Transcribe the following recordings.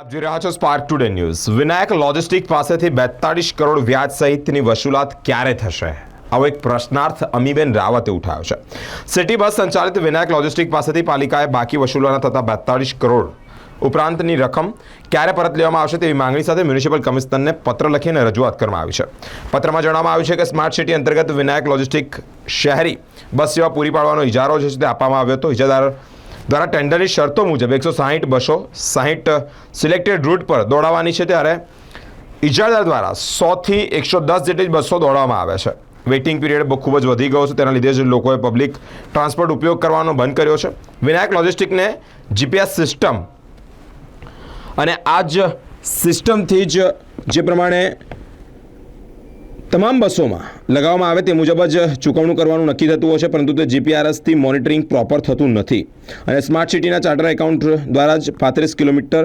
આપ જોઈ રહ્યા છો Spark today news Vinayak logistic પાસેથી બેતાળીસ કરોડ વ્યાજ સહિતની વસૂલાત ક્યારે થશે? આવો એક પ્રશ્નાર્થ અમીબેન રાવતે ઉઠાવ્યો છે. સિટી બસ સંચાલિત વિનાયક લોજિસ્ટિક પાસેથી પાલિકાએ બાકી વસૂલવાના થતા બેતાળીસ કરોડ ઉપરાંતની રકમ ક્યારે પરત લેવામાં આવશે તેવી માંગણી સાથે મ્યુનિસિપલ કમિશનરને પત્ર લખીને રજૂઆત કરવામાં આવી છે. પત્રમાં જણાવવામાં આવ્યું છે કે સ્માર્ટ સિટી અંતર્ગત વિનાયક લોજિસ્ટિક શહેરી બસ સેવા પૂરી પાડવાનો ઇજારો જે છે તે આપવામાં આવ્યો હતો. ઇજાદાર દ્વારા ટેન્ડરની શરતો મુજબ એકસો સાહીઠ બસો સાહીઠ સિલેક્ટેડ રૂટ પર દોડાવવાની છે ત્યારે ઇજારદાર દ્વારા સોથી એકસો દસ જેટલી બસો દોડાવવામાં આવે છે. વેઇટિંગ પીરિયડ બહુ ખૂબ જ વધી ગયો છે. તેના લીધે જ લોકોએ પબ્લિક ટ્રાન્સપોર્ટ ઉપયોગ કરવાનો બંધ કર્યો છે. વિનાયક લોજિસ્ટિકને જીપીએસ સિસ્ટમ અને આ જ સિસ્ટમથી જ જે પ્રમાણે તમામ બસોમાં લગાવવામાં આવે તે મુજબ જ ચૂકવણું કરવાનું નક્કી થતું હોય છે, પરંતુ તે જીપીઆરએસથી મોનિટરિંગ પ્રોપર થતું નથી. અને સ્માર્ટ સિટીના ચાર્ટર એકાઉન્ટ દ્વારા જ પાંત્રીસ કિલોમીટર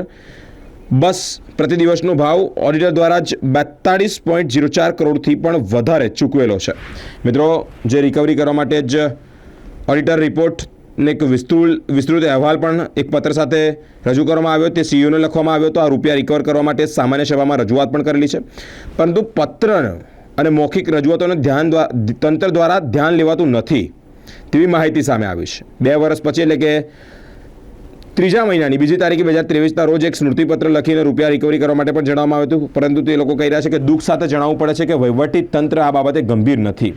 બસ પ્રતિ દિવસનો ભાવ ઓડિટર દ્વારા જ બેતાળીસ પોઈન્ટ જીરો ચાર કરોડથી પણ વધારે ચૂકવેલો છે. મિત્રો, જે રિકવરી કરવા માટે જ ઓડિટર રિપોર્ટ ને એક વિસ્તૃત વિસ્તૃત અહેવાલ પણ એક પત્ર સાથે રજૂ કરવામાં આવ્યો, તે સીઈઓને લખવામાં આવ્યો, તો આ રૂપિયા રિકવર કરવા માટે સામાન્ય સેવામાં રજૂઆત પણ કરેલી છે. પરંતુ પત્ર અને મૌખિક રજૂઆતોને ધ્યાન તંત્ર દ્વારા ધ્યાન લેવાતું નથી તેવી માહિતી સામે આવી છે. બે વર્ષ પછી એટલે કે ત્રીજા મહિનાની, બીજી તારીખે બે હજાર ત્રેવીસના રોજ એક સ્મૃતિપત્ર લખીને રૂપિયા રિકવરી કરવા માટે પણ જણાવવામાં આવ્યું હતું. પરંતુ તે લોકો કહી રહ્યા છે કે દુઃખ સાથે જણાવવું પડે છે કે વહીવટી તંત્ર આ બાબતે ગંભીર નથી.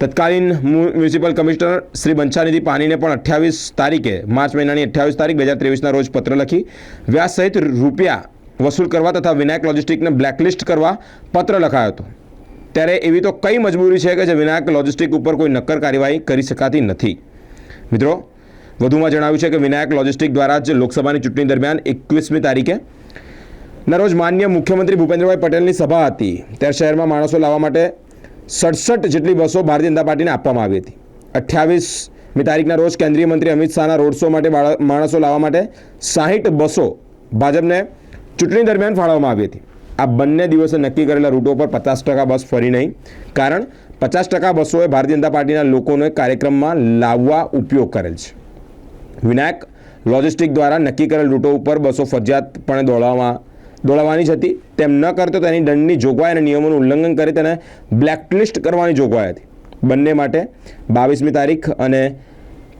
તત્કાલીન મ્યુ- મ્યુનિસિપલ કમિશનર શ્રી બંછાનિધિ પાનીને પણ અઠ્યાવીસ તારીખે, માર્ચ મહિનાની અઠ્યાવીસ તારીખ બે હજાર ત્રેવીસના રોજ પત્ર લખી વ્યાજ સહિત રૂપિયા વસૂલ કરવા તથા વિનાયક લોજિસ્ટિકને બ્લેકલિસ્ટ કરવા પત્ર લખાયો હતો. ત્યારે એવી તો કઈ મજબૂરી છે કે જે વિનાયક લોજિસ્ટિક ઉપર કોઈ નક્કર કાર્યવાહી કરી શકાતી નથી. મિત્રો, વધુમાં જણાવ્યું છે કે વિનાયક લોજિસ્ટિક દ્વારા જ લોકસભાની ચૂંટણી દરમિયાન એકવીસમી તારીખે ના માન્ય મુખ્યમંત્રી ભૂપેન્દ્રભાઈ પટેલની સભા હતી. ત્યારે શહેરમાં માણસો લાવવા માટે સડસઠ જેટલી બસો ભારતીય જનતા પાર્ટીને આપવામાં આવી હતી. અઠ્યાવીસમી તારીખના રોજ કેન્દ્રીય મંત્રી અમિત શાહના રોડ શો માટે માણસો લાવવા માટે સાહીઠ બસો ભાજપને ચૂંટણી દરમિયાન ફાળવવામાં આવી હતી. આ બંને દિવસે નક્કી કરેલા રૂટો પર પચાસ ટકા બસ ફરી નહીં. કારણ પચાસ ટકા બસોએ ભારતીય જનતા પાર્ટીના લોકોને કાર્યક્રમમાં લાવવા ઉપયોગ કરેલ છે. વિનાયક લોજિસ્ટિક દ્વારા નક્કી કરેલ રૂટો ઉપર બસો ફરજિયાતપણે દોડાવવામાં દોડાવવાની જ હતી. તેમ ન કરતો તેની દંડની જોગવાઈ અને નિયમોનું ઉલ્લંઘન કરી તેને બ્લેકલિસ્ટ કરવાની જોગવાઈ હતી. બંને માટે બાવીસમી તારીખ અને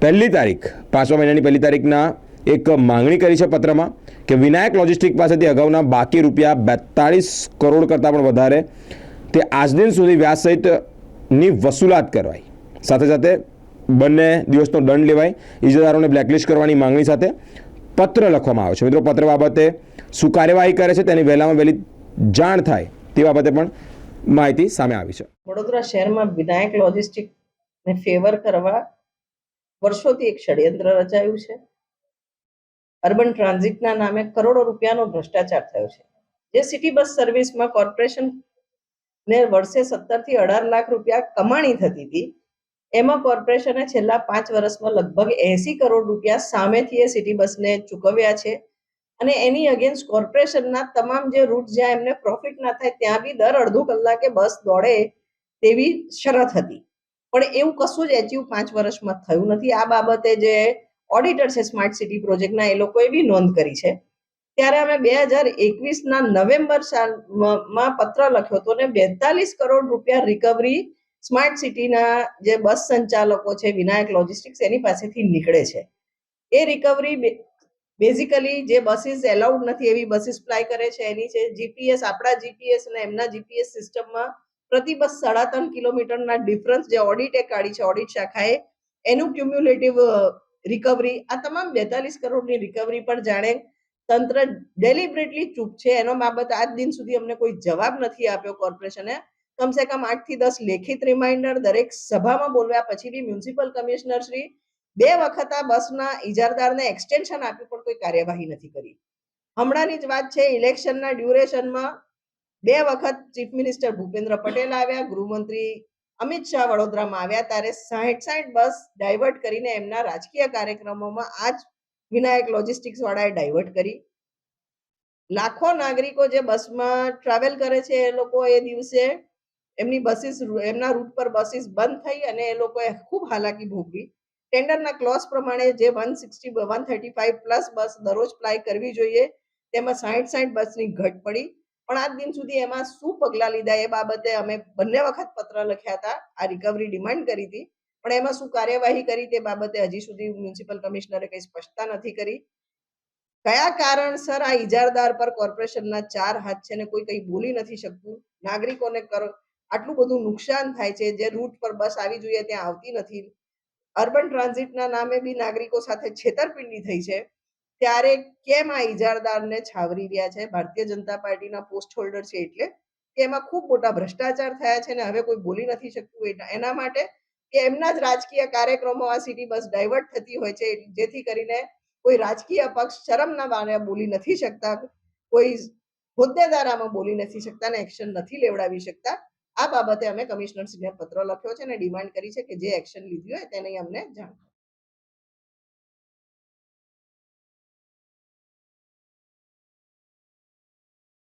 પહેલી તારીખ, પાંચમા મહિનાની પહેલી તારીખના એક માંગણી કરી છે પત્રમાં કે વિનાયક લોજિસ્ટિક પાસેથી અગાઉના બાકી રૂપિયા બેતાળીસ કરોડ કરતાં પણ વધારે તે આજ દિન સુધી વ્યાજ સહિતની વસૂલાત કરવાય સાથે સાથે બંને દિવસનો દંડ લેવાય ઇજાદારોને બ્લેકલિસ્ટ કરવાની માંગણી સાથે પત્ર લખવામાં આવે છે. મિત્રો, પત્ર બાબતે શું કાર્યવાહી કરે છે તેની વહેલામાં વહેલી જાણ થાય તે બાબતે પણ માહિતી સામે આવી છે. વડોદરા શહેરમાં વિનાયક લોજિસ્ટિક ને ફેવર કરવા વર્ષોથી એક ષડયંત્ર રચાયું છે. અર્બન ટ્રાન્ઝિટના નામે કરોડો રૂપિયાનો ભ્રષ્ટાચાર થયો છે. જે સિટી બસ સર્વિસમાં કોર્પોરેશન ને વર્ષે સત્તરથી અઢાર લાખ રૂપિયા કમાણી થતી હતી, એમાં કોર્પોરેશને છેલ્લા પાંચ વર્ષમાં લગભગ એસી કરોડ રૂપિયા સામેથી એ સિટી બસને ચૂકવ્યા છે અને એની અગેન્સ્ટ કોર્પોરેશનના તમામ જે રૂટ જ્યાં એમને પ્રોફિટ ના થાય ત્યાં બી દર અડધો કલાકે બસ દોડે તેવી શરત હતી. પણ એવું કશું જ એચિવ પાંચ વર્ષમાં થયું નથી. આ બાબતે જે ઓડિટર છે સ્માર્ટ સિટી પ્રોજેક્ટના એ લોકોએ બી નોંધ કરી છે. ત્યારે અમે બે હજાર એકવીસના નવેમ્બર સાલમાં પત્ર લખ્યો હતો ને બેતાલીસ કરોડ રૂપિયા રિકવરી સ્માર્ટ સિટીના જે બસ સંચાલકો છે, વિનાયક લોજિસ્ટિક્સ એની પાસેથી નીકળે છે. એ રિકવરી બેઝિકલી જે બસીસ એલાઉડ નથી, એવી બસીસ ફ્લાય કરે છે, એની છે જીપીએસ આપણા જીપીએસ અને એમના જીપીએસ સિસ્ટમમાં પ્રતિ બસ સાડા ત્રણ કિલોમીટરના ડિફરન્સ જે ઓડિટે કાઢી છે ઓડિટ શાખાએ, એનું ક્યુમ્યુલેટિવ રિકવરી આ તમામ બેતાલીસ કરોડની રિકવરી પણ જાણે તંત્ર ડેલિબરેટલી ચૂપ છે. એનો બાબત આજ દિન સુધી અમને કોઈ જવાબ નથી આપ્યો કોર્પોરેશને કમસે કમ આઠથી દસ લેખિત રિમાઇન્ડર દરેક સભામાં બોલવ્યા પછી બી મ્યુનિસિપલ કમિશનર શ્રી બે વખત આ બસના ઇજારદારને એક્સટેન્શન આપ્યું પણ કોઈ કાર્યવાહી નથી કરી. હમણાંની જ વાત છે ઇલેક્શનના ડ્યુરેશનમાં બે વખત ચીફ મિનિસ્ટર ભૂપેન્દ્ર પટેલ આવ્યા, ગૃહમંત્રી અમિત શાહ વડોદરામાં આવ્યા ત્યારે સાહીઠ સાહીઠ બસ ડાયવર્ટ કરીને એમના રાજકીય કાર્યક્રમોમાં આજ વિનાયક લોજિસ્ટિક્સ વાળાએ ડાયવર્ટ કરી. લાખો નાગરિકો જે બસમાં ટ્રાવેલ કરે છે, એ લોકો એ દિવસે એમની બસીસ એમના રૂટ પર બસીસ બંધ થઈ અને એ લોકોએ ખૂબ હાલાકી ભોગવી. ટેન્ડરના ક્લોઝ પ્રમાણે જે one sixty one thirty five plus bus દરરોજ ફ્લાય કરવી જોઈએ, તેમાં સાઠ સાઠ બસની ઘટ પડી. પણ આજ દિન સુધી એમાં શું પગલાં લીધા એ બાબતે અમે બંને વખત પત્ર લખ્યા હતા, આ રિકવરી ડિમાન્ડ કરી હતી, પણ એમાં શું કાર્યવાહી કરી તે બાબતે હજી સુધી મ્યુનિસિપલ કમિશનરે કંઈ સ્પષ્ટતા નથી કરી. કયા કારણસર આ ઇજારદાર પર કોર્પોરેશનના ચાર હાથ છે ને કોઈ કંઈ બોલી નથી શકતું, નાગરિકોને આટલું બધું નુકસાન થાય છે, જે રૂટ પર બસ આવી જોઈએ ત્યાં આવતી નથી. અર્બન ટ્રાન્ઝિટના નામે બી નાગરિકો સાથે છેતરપિંડી થઈ છે. ત્યારે કેમ આ ઇજારદારને છાવરી રહ્યા છે? ભારતીય જનતા પાર્ટીના પોસ્ટ હોલ્ડર છે એટલે કે એમાં ખૂબ મોટા ભ્રષ્ટાચાર થયા છે ને હવે કોઈ બોલી નથી શકતું એના- માટે કે એમના જ રાજકીય કાર્યક્રમો આ સિટી બસ ડાયવર્ટ થતી હોય છે, જેથી કરીને કોઈ રાજકીય પક્ષ શરમના બારે બોલી નથી શકતા, કોઈ હોદ્દેદાર આમાં બોલી નથી શકતા ને એક્શન નથી લેવડાવી શકતા. આ બાબતે અમે કમિશનરશ્રીને પત્ર લખ્યો છે અને ડિમાન્ડ કરી છે કે જે એક્શન લીધી હોય તેની અમને જાણ